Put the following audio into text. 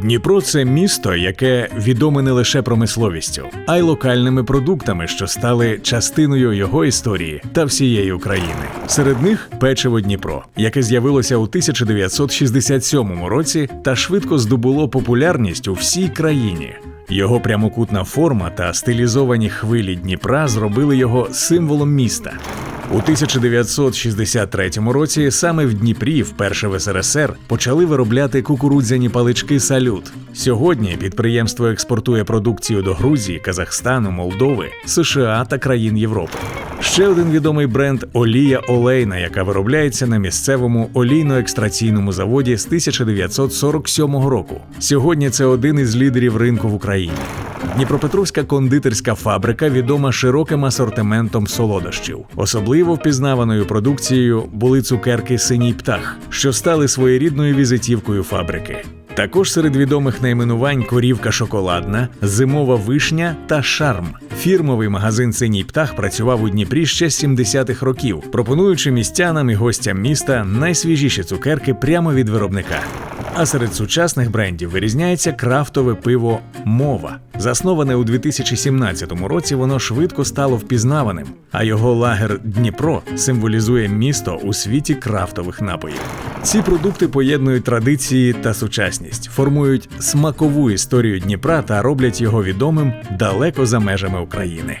Дніпро це місто, яке відоме не лише промисловістю, а й локальними продуктами, що стали частиною його історії та всієї України. Серед них печиво Дніпро, яке з'явилося у 1967 році та швидко здобуло популярність у всій країні. Його прямокутна форма та стилізовані хвилі Дніпра зробили його символом міста. У 1963 році саме в Дніпрі, вперше в СРСР, почали виробляти кукурудзяні палички Салют. Сьогодні підприємство експортує продукцію до Грузії, Казахстану, Молдови, США та країн Європи. Ще один відомий бренд Олія Олейна, яка виробляється на місцевому олійно-екстраційному заводі з 1947 року. Сьогодні це один із лідерів ринку в Україні. Дніпропетровська кондитерська фабрика відома широким асортиментом солодощів. Особливо впізнаваною продукцією були цукерки Синій птах, що стали своєрідною візитівкою фабрики. Також серед відомих найменувань корівка шоколадна, зимова вишня та шарм. Фірмовий магазин Синій птах працював у Дніпрі ще з 70-х років, пропонуючи містянам і гостям міста найсвіжіші цукерки прямо від виробника. А серед сучасних брендів вирізняється крафтове пиво Мова. Засноване у 2017 році, воно швидко стало впізнаваним, а його лагер Дніпро символізує місто у світі крафтових напоїв. Ці продукти поєднують традиції та сучасність, формують смакову історію Дніпра та роблять його відомим далеко за межами України.